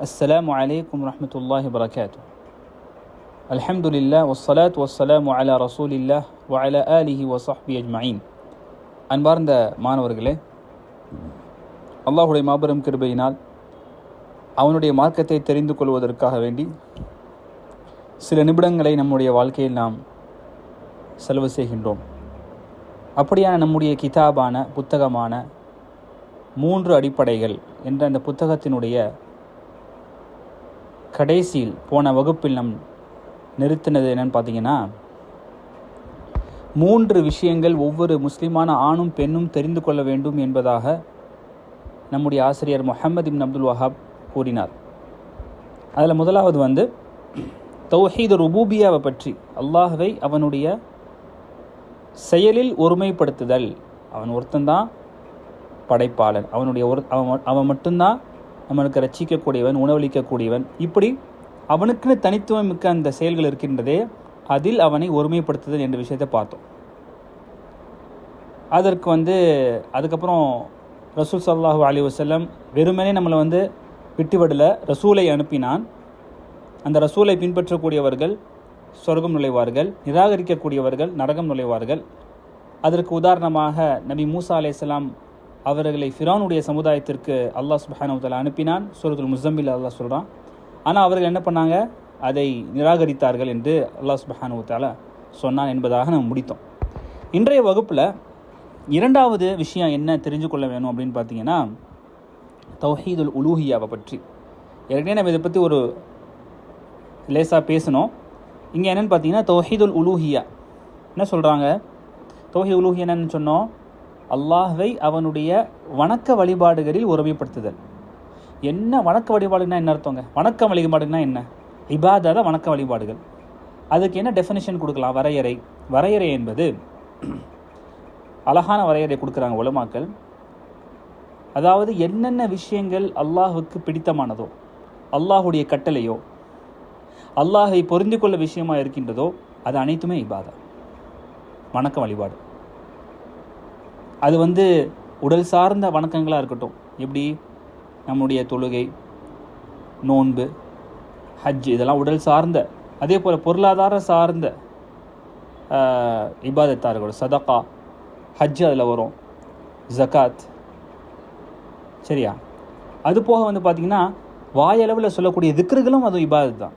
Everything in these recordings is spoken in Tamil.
السلام عليكم ورحمة الله وبركاته الحمد لله والصلاة والسلام على رسول الله وعلى آله وصحبه أجمعين அன்பார்ந்த மாணவர்களே அல்லாஹுடைய மாபெரும் கிருபையினால் அவனுடைய மார்க்கத்தை தெரிந்து கொள்வதற்காக வேண்டி சில நிமிடங்களை நம்முடைய வாழ்க்கையில் நாம் செலவு செய்கின்றோம் அப்படியான நம்முடைய கிதாபான புத்தகமான மூன்று அடிப்படைகள் என்ற அந்த புத்தகத்தினுடைய கடைசியில் போன வகுப்பில் நம் நிறுத்தினது என்னன்னு பார்த்தீங்கன்னா மூன்று விஷயங்கள் ஒவ்வொரு முஸ்லிமான ஆணும் பெண்ணும் தெரிந்து கொள்ள வேண்டும் என்பதாக நம்முடைய ஆசிரியர் முஹம்மது இம் அப்துல் வஹாப் கூறினார். அதில் முதலாவது வந்து தௌஹீத் ருபூபியாவை பற்றி அல்லாஹவை அவனுடைய செயலில் ஒருமைப்படுத்துதல். அவன் ஒருத்தந்தான் படைப்பாளன். அவனுடைய ஒரு அவன் அவன் மட்டும்தான் நம்மளுக்கு ரசிக்கக்கூடியவன் உணவளிக்கக்கூடியவன். இப்படி அவனுக்குன்னு தனித்துவம் மிக்க அந்த செயல்கள் இருக்கின்றதே அதில் அவனை ஒருமைப்படுத்துதல் என்ற விஷயத்தை பார்த்தோம். அதற்கு வந்து அதுக்கப்புறம் ரசூல் சல்லாஹூ அலி வசல்லம் வெறுமனே நம்மளை வந்து விட்டுவிடல ரசூலை அனுப்பினான். அந்த ரசூலை பின்பற்றக்கூடியவர்கள் சொர்க்கம் நுழைவார்கள் நிராகரிக்கக்கூடியவர்கள் நரகம் நுழைவார்கள். அதற்கு உதாரணமாக நபி மூசா அலையாம் அவர்களை ஃபிரானுடைய சமுதாயத்திற்கு அல்லாஹ் சுபஹானவத்தில் அனுப்பினான். சூரத்துல் முசம்மில் அல்லாஹ் சொல்கிறான் ஆனால் அவர்கள் என்ன பண்ணாங்க? அதை நிராகரித்தார்கள் என்று அல்லாஹ் சுபஹானுவத்தால சொன்னான் என்பதாக நம்ம முடித்தோம். இன்றைய வகுப்பில் இரண்டாவது விஷயம் என்ன தெரிஞ்சு கொள்ள வேணும் அப்படின்னு பார்த்தீங்கன்னா தௌஹீதுல் உலூஹியாவை பற்றி. ஏற்கனவே நம்ம இதை பற்றி ஒரு லேசாக பேசணும் இங்கே என்னென்னு பார்த்தீங்கன்னா தௌஹீதுல் உலூஹியா. என்ன சொல்கிறாங்க தௌஹீத் உலூஹி என்னன்னு சொன்னோம். அல்லாஹ்வை அவனுடைய வணக்க வழிபாடுகளில் ஒருமைப்படுத்துதல் என்ன வணக்க வழிபாடுனா என்ன அர்த்தங்க? வணக்க வழிபாடுனா என்ன? இபாதா வணக்க வழிபாடுகள். அதுக்கு என்ன டெஃபினேஷன் கொடுக்கலாம்? வரையறை. வரையறை என்பது அழகான வரையறை கொடுக்குறாங்க உலமாக்கள். அதாவது என்னென்ன விஷயங்கள் அல்லாஹுக்கு பிடித்தமானதோ அல்லாஹுடைய கட்டளையோ அல்லாஹை பொருந்திக் கொள்ள விஷயமாக இருக்கின்றதோ அது அனைத்துமே இபாதா. வணக்க வழிபாடு. அது வந்து உடல் சார்ந்த வணக்கங்களாக இருக்கட்டும். எப்படி? நம்முடைய தொழுகை நோன்பு ஹஜ் இதெல்லாம் உடல் சார்ந்த அதே போல் பொருளாதார சார்ந்த இபாதத்தாக இருக்கட்டும். சதக்கா ஹஜ் அதில் வரும். ஜக்காத். சரியா? அது போக வந்து பார்த்திங்கன்னா வாயளவில் சொல்லக்கூடிய திக்ருகளும் அதுவும் இபாதத் தான்.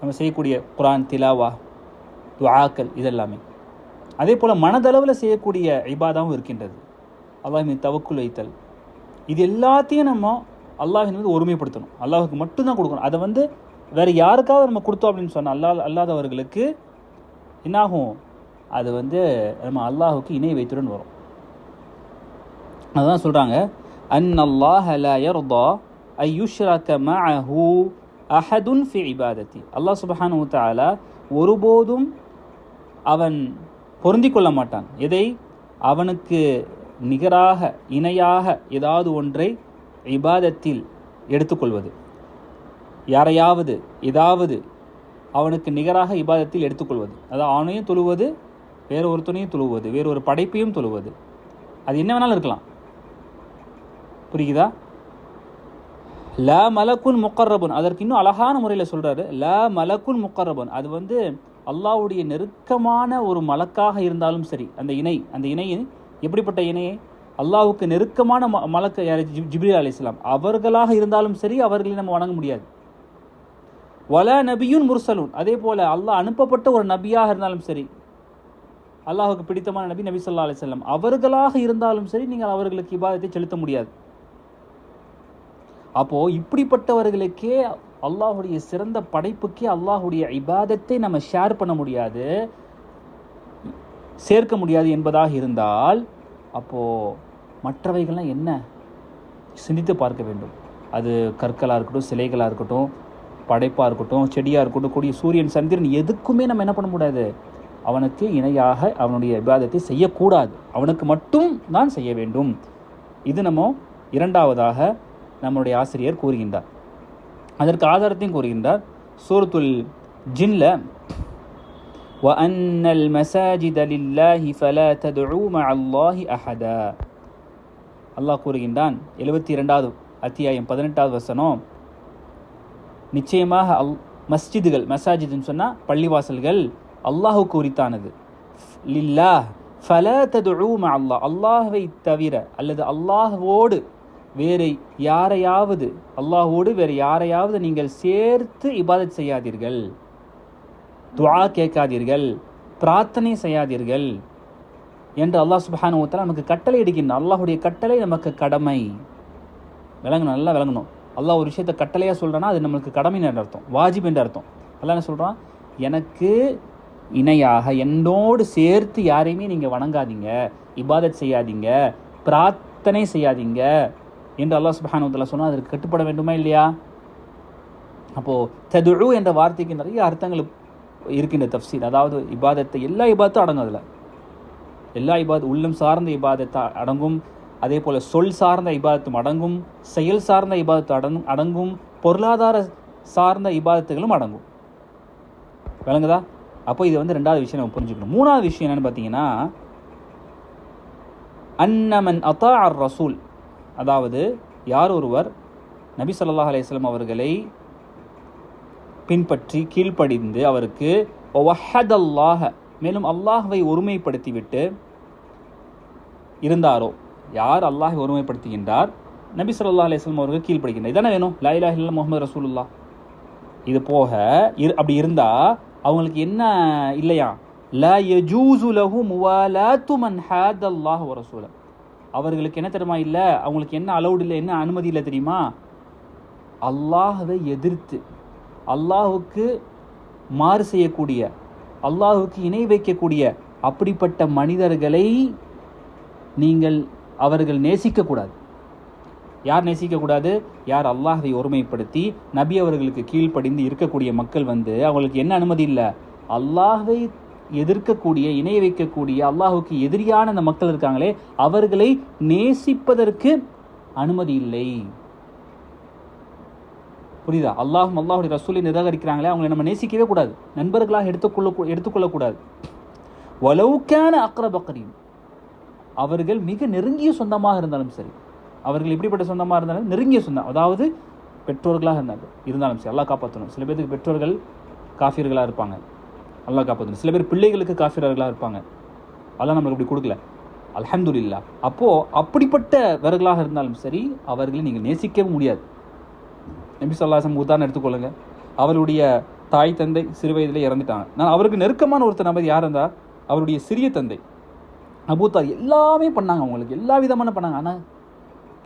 நம்ம செய்யக்கூடிய குரான் திலாவா துவாக்கள் இதெல்லாமே. அதே போல் மனதளவில் செய்யக்கூடிய ஐபாதாவும் இருக்கின்றது. அல்லாஹ் தவக்குள் வைத்தல். இது எல்லாத்தையும் நம்ம அல்லாஹின் வந்து ஒருமைப்படுத்தணும். அல்லாஹுக்கு மட்டும்தான் கொடுக்கணும். அதை வந்து வேறு யாருக்காவது நம்ம கொடுத்தோம் அப்படின்னு சொன்னால் அல்லா அல்லாதவர்களுக்கு என்னாகும்? அது வந்து நம்ம அல்லாஹுக்கு இணை வைத்துடன் வரும். அதுதான் சொல்கிறாங்க அன் அல்லாஹ் யர்தா ஐ யுஷ்ரக அஹதுன் ஃபி இபாதத்தி அல்லாஹ் சுபஹானு தாலா ஒருபோதும் அவன் பொருந்தி கொள்ள மாட்டான். எதை? அவனுக்கு நிகராக இணையாக ஏதாவது ஒன்றை இபாதத்தில் எடுத்துக்கொள்வது. யாரையாவது ஏதாவது அவனுக்கு நிகராக இபாதத்தில் எடுத்துக்கொள்வது. அதாவது அவனையும் தொழுவது வேறு ஒருத்தனையும் தொழுவது வேறு ஒரு படைப்பையும் தொழுவது. அது என்ன வேணாலும் இருக்கலாம். புரியுதா? ல மலக்குன் முக்கர்ரபுன். அதற்கு இன்னும் அழகான முறையில் சொல்கிறாரு ல மலக்குன் முக்கர்ரபுன். அது வந்து அல்லாவுடைய நெருக்கமான ஒரு மலக்காக இருந்தாலும் சரி அந்த இணை அந்த இணையின் எப்படிப்பட்ட இணையை அல்லாவுக்கு நெருக்கமான ம மலக்க யார்? ஜிப்ரி அலி இஸ்லாம் அவர்களாக இருந்தாலும் சரி அவர்களை நம்ம வணங்க முடியாது. வல நபியுன் முர்சலூன். அதே போல் அல்லாஹ் அனுப்பப்பட்ட ஒரு நபியாக இருந்தாலும் சரி அல்லாஹுக்கு பிடித்தமான நபி நபி சொல்லா அலிஸ்லாம் அவர்களாக இருந்தாலும் சரி நீங்கள் அவர்களுக்கு இபாதத்தை செலுத்த முடியாது. அப்போது இப்படிப்பட்டவர்களுக்கே அல்லாஹுடைய சிறந்த படைப்புக்கே அல்லாஹுடைய இபாதத்தை நம்ம ஷேர் பண்ண முடியாது சேர்க்க முடியாது என்பதாக இருந்தால் அப்போது மற்றவைகள்லாம் என்ன? சிந்தித்து பார்க்க வேண்டும். அது கற்களாக இருக்கட்டும் சிலைகளாக இருக்கட்டும் படைப்பாக இருக்கட்டும் செடியாக இருக்கட்டும் கூடிய சூரியன் சந்திரன் எதுக்குமே நம்ம என்ன பண்ண முடியாது. அவனுக்கு இணையாக அவனுடைய விவாதத்தை செய்யக்கூடாது. அவனுக்கு மட்டும் தான் செய்ய வேண்டும். இது நம்ம இரண்டாவதாக நம்மளுடைய ஆசிரியர் கூறுகின்றார். அதற்கு ஆதாரத்தையும் கூறுகின்றார் சூரத்துல் ஜின்ல وأن المساجد لله فلا تدعوا مع الله أحدا அல்லாஹ் கூறுகின்றான் எழுபத்தி இரண்டாவது அத்தியாயம் பதினெட்டாவது வசனம் நிச்சயமாக அல் மஸ்ஜிதுகள் மசாஜிதுன்னு சொன்னால் பள்ளிவாசல்கள் அல்லாஹுக்கு உரித்தானது லில்லா ஃபல ததுஉ மஅ அல்லாஹ் அல்லாஹ்வை தவிர அல்லது அல்லாஹ்வோடு வேறு யாரையாவது அல்லாஹோடு வேறு யாரையாவது நீங்கள் சேர்த்து இபாதத் செய்யாதீர்கள். துவா கேட்காதீர்கள். பிரார்த்தனை செய்யாதீர்கள். என்று அல்லாஹ் சுபஹான வ நமக்கு கட்டளை இடுகின்றான் அல்லாஹுடைய கட்டளை நமக்கு கடமை. விளங்கணும் நல்லா விளங்கணும். அல்லாஹ் ஒரு விஷயத்தை கட்டளையாக சொல்கிறான்னா அது நம்மளுக்கு கடமைன்னு என்ற அர்த்தம் வாஜிப் என்ற அர்த்தம். அல்லாஹ் என்ன சொல்கிறான் எனக்கு இணையாக என்னோடு சேர்த்து யாரையுமே நீங்கள் வணங்காதீங்க இபாதத் செய்யாதீங்க பிரார்த்தனை செய்யாதீங்க. என்று அல்லாஹ் சுப்ஹானஹு சொன்னால் அதற்கு கட்டுப்பட வேண்டுமா இல்லையா? அப்போது ததுழு என்ற வார்த்தைக்கு நிறைய அர்த்தங்கள் இருக்கின்ற தஃப்சீர் அதாவது இபாதத்தை எல்லா இபாதத்தும் அடங்கும் அதில். எல்லா இபாத் உள்ளம் சார்ந்த இபாதத்தை அடங்கும். அதே போல் சொல் சார்ந்த இபாதத்தும் அடங்கும். செயல் சார்ந்த இபாதத்து அடங்கும் அடங்கும். பொருளாதார சார்ந்த இபாதத்துகளும் அடங்கும். விளங்குதா? அப்போ இது வந்து ரெண்டாவது விஷயம் நம்ம புரிஞ்சுக்கணும். மூணாவது விஷயம் என்னன்னு பார்த்தீங்கன்னா அன்னமன் அத்தா அர் ரசூல் அதாவது யார் ஒருவர் நபி ஸல்லல்லாஹு அலையம் அவர்களை பின்பற்றி கீழ்ப்படிந்து அவருக்கு ஒஹதல்லாக மேலும் அல்லாஹ்வை ஒருமைப்படுத்திவிட்டு இருந்தாரோ? யார் அல்லாஹை ஒருமைப்படுத்துகின்றார்? நபி சொல்லா அலைஹி அவர்கள் கீழ்ப்படுகின்றார் இதானே வேணும்? லா இலாஹ இல்லல்லாஹ் முஹம்மது இது போக இரு அப்படி இருந்தால் அவங்களுக்கு என்ன இல்லையா? லா யஜூசு லஹு முவாலாத்து மன் ஹாதல்லாஹ் வ அவர்களுக்கு என்ன தெரியுமா இல்லை? அவங்களுக்கு என்ன அலௌடு இல்லை? என்ன அனுமதி இல்லை தெரியுமா? அல்லாஹவை எதிர்த்து அல்லாஹுக்கு மாறு செய்யக்கூடிய அல்லாஹுக்கு இணை வைக்கக்கூடிய அப்படிப்பட்ட மனிதர்களை நீங்கள் அவர்கள் நேசிக்கக்கூடாது. யார் நேசிக்கக்கூடாது? யார் அல்லாஹை ஒருமைப்படுத்தி நபி அவர்களுக்கு கீழ்ப்படிந்து இருக்கக்கூடிய மக்கள் வந்து அவங்களுக்கு என்ன அனுமதி இல்லை? அல்லாஹை எதிர்க்கக்கூடிய இணைய வைக்கக்கூடிய அல்லாஹுக்கு எதிரியான அந்த மக்கள் இருக்காங்களே அவர்களை நேசிப்பதற்கு அனுமதி இல்லை. புரியுதா? அல்லாஹும் அல்லாஹுடைய ரசூலை நிராகரிக்கிறாங்களே அவங்களை நம்ம நேசிக்கவே கூடாது. நண்பர்களாக எடுத்துக்கொள்ள எடுத்துக்கொள்ளக்கூடாது வலவுக்கான அக்ரபக்கரியும் அவர்கள் மிக நெருங்கிய சொந்தமாக இருந்தாலும் சரி அவர்கள் எப்படிப்பட்ட சொந்தமாக இருந்தாலும் நெருங்கிய சொந்தம் அதாவது பெற்றோர்களாக இருந்தாலும் இருந்தாலும் சரி எல்லாம் காப்பாற்றணும். சில பேருக்கு பெற்றோர்கள் காஃபியர்களாக இருப்பாங்க. நல்லா காப்பாற்றணும் சில பேர் பிள்ளைகளுக்கு காஃபிரர்களாக இருப்பாங்க. அதெல்லாம் நம்மளுக்கு இப்படி கொடுக்கல. அல்ஹம்துலில்லா. அப்போது அப்படிப்பட்டவர்களாக இருந்தாலும் சரி அவர்களை நீங்கள் நேசிக்கவே முடியாது. நபி சொல்லாசம் உதாரணம் எடுத்துக்கொள்ளுங்க அவருடைய தாய் தந்தை சிறு வயதிலே இறந்துட்டாங்க. நான் அவருக்கு நெருக்கமான ஒருத்தர் நபர் யார் இருந்தால் அவருடைய சிறிய தந்தை. அபூத்தார் எல்லாமே பண்ணாங்க அவங்களுக்கு. எல்லா விதமான பண்ணாங்க. ஆனால்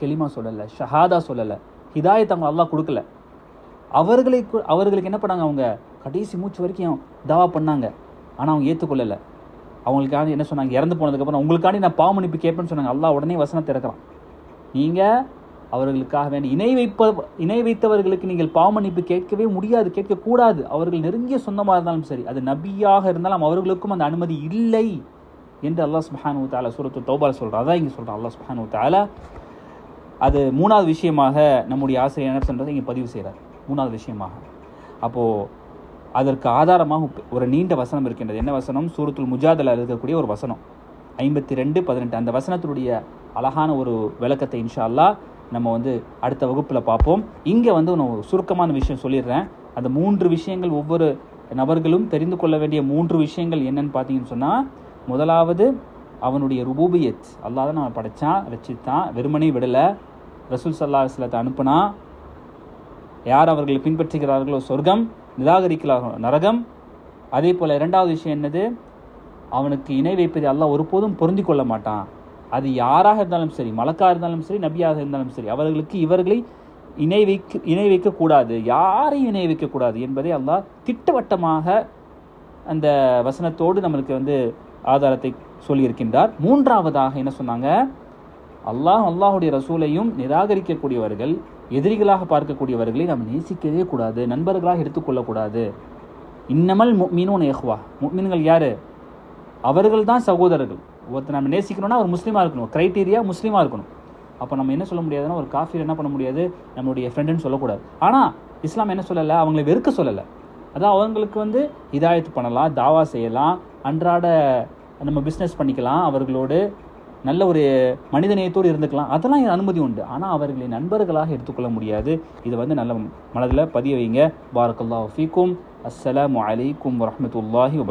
கெளிமா சொல்லலை ஷஹாதா சொல்லலை ஹிதாயத் அவங்க அல்லா கொடுக்கல. அவர்களை அவர்களுக்கு என்ன பண்ணாங்க அவங்க? கடைசி மூச்சு வரைக்கும் தாவா பண்ணாங்க. ஆனால் அவங்க ஏற்றுக்கொள்ளலை அவங்களுக்காண்டி என்ன சொன்னாங்க? இறந்து போனதுக்கப்புறம் உங்களுக்காண்டி நான் பாவ கேட்பேன்னு சொன்னாங்க. அல்லாஹ் உடனே வசனத்தை இறக்குறான். நீங்கள் அவர்களுக்காக வேண்டி இணை வைப்ப இணை வைத்தவர்களுக்கு நீங்கள் பாவமன்னிப்பு கேட்கவே முடியாது கேட்கக்கூடாது. அவர்கள் நெருங்கிய சொந்தமாக இருந்தாலும் சரி அது நபியாக இருந்தாலும் அவர்களுக்கும் அந்த அனுமதி இல்லை என்று அல்லாஹ் சுப்ஹானஹு வ தஆலா சூரத்து தௌபால சொல்கிறார் அதான் இங்கே சொல்கிறான் அல்லாஹ் சுப்ஹானஹு வ அது மூணாவது விஷயமாக நம்முடைய ஆசிரியர் என்ன சொல்கிறதை இங்கே பதிவு செய்கிறார் மூணாவது விஷயமாக. அப்போது அதற்கு ஆதாரமாக ஒரு நீண்ட வசனம் இருக்கின்றது. என்ன வசனம்? சூரத்துல் முஜாதில் இருக்கக்கூடிய ஒரு வசனம். ஐம்பத்தி ரெண்டு பதினெட்டு. அந்த வசனத்தினுடைய அழகான ஒரு விளக்கத்தை இன்ஷா அல்லாஹ் நம்ம வந்து அடுத்த வகுப்பில் பார்ப்போம். இங்கே வந்து நான் சுருக்கமான விஷயம் சொல்லிடுறேன். அந்த மூன்று விஷயங்கள் ஒவ்வொரு நபர்களும் தெரிந்து கொள்ள வேண்டிய மூன்று விஷயங்கள் என்னன்னு பார்த்தீங்கன்னு சொன்னால் முதலாவது அவனுடைய ருபூபியத். அல்லாத தான் படைத்தான் படைச்சான் ரச்சித்தான். வெறுமனே விடலை. ரசூல் சல்லா சிலத்தை அனுப்புனா யார் அவர்களை பின்பற்றுகிறார்களோ சொர்க்கம் நிராகரிக்கிறார்களோ நரகம். அதே போல் இரண்டாவது விஷயம் என்னது? அவனுக்கு இணை வைப்பதை எல்லாம் ஒருபோதும் பொருந்திக் கொள்ள மாட்டான். அது யாராக இருந்தாலும் சரி மலக்கா இருந்தாலும் சரி நபியாக இருந்தாலும் சரி அவர்களுக்கு இவர்களை இணை வைக்க இணை வைக்கக்கூடாது. யாரையும் இணை வைக்கக்கூடாது என்பதை அல்லாஹ் திட்டவட்டமாக அந்த வசனத்தோடு நம்மளுக்கு வந்து ஆதாரத்தை சொல்லியிருக்கின்றார். மூன்றாவதாக என்ன சொன்னாங்க? அல்லாஹ் அல்லாஹுடைய ரசூலையும் நிராகரிக்கக்கூடியவர்கள் எதிரிகளாக பார்க்கக்கூடியவர்களை நாம் நேசிக்கவே கூடாது நண்பர்களாக எடுத்துக்கொள்ளக்கூடாது இன்னமல் முக்மீனூன் ஏஹ்வா முக்மீன்கள் யார்? அவர்கள் தான் சகோதரர்கள். ஒருத்தர் நம்ம நேசிக்கணும்னா அவர் முஸ்லீமாக இருக்கணும். க்ரைட்டீரியா முஸ்லீமாக இருக்கணும். அப்போ நம்ம என்ன சொல்ல முடியாதுன்னா ஒரு காஃபிர் என்ன பண்ண முடியாது? நம்மளுடைய ஃப்ரெண்டுன்னு சொல்லக்கூடாது. ஆனால் இஸ்லாம் என்ன சொல்லலை? அவங்களை வெறுக்க சொல்லலை. அதான் அவங்களுக்கு வந்து இதாயத்து பண்ணலாம் தாவா செய்யலாம் அன்றாட நம்ம பிஸ்னஸ் பண்ணிக்கலாம். அவர்களோடு நல்ல ஒரு மனிதநேயத்தோடு இருந்துக்கலாம். அதெல்லாம் அனுமதி உண்டு. ஆனால் அவர்களை நண்பர்களாக எடுத்துக்கொள்ள முடியாது. இது வந்து நல்ல மனதில் பதிய வைங்க. பாரக்கல்லா ஃபீக்கும். அஸ்ஸலாம் அலைக்கும் வரமத்துல்லாஹி வபரகாத்துஹு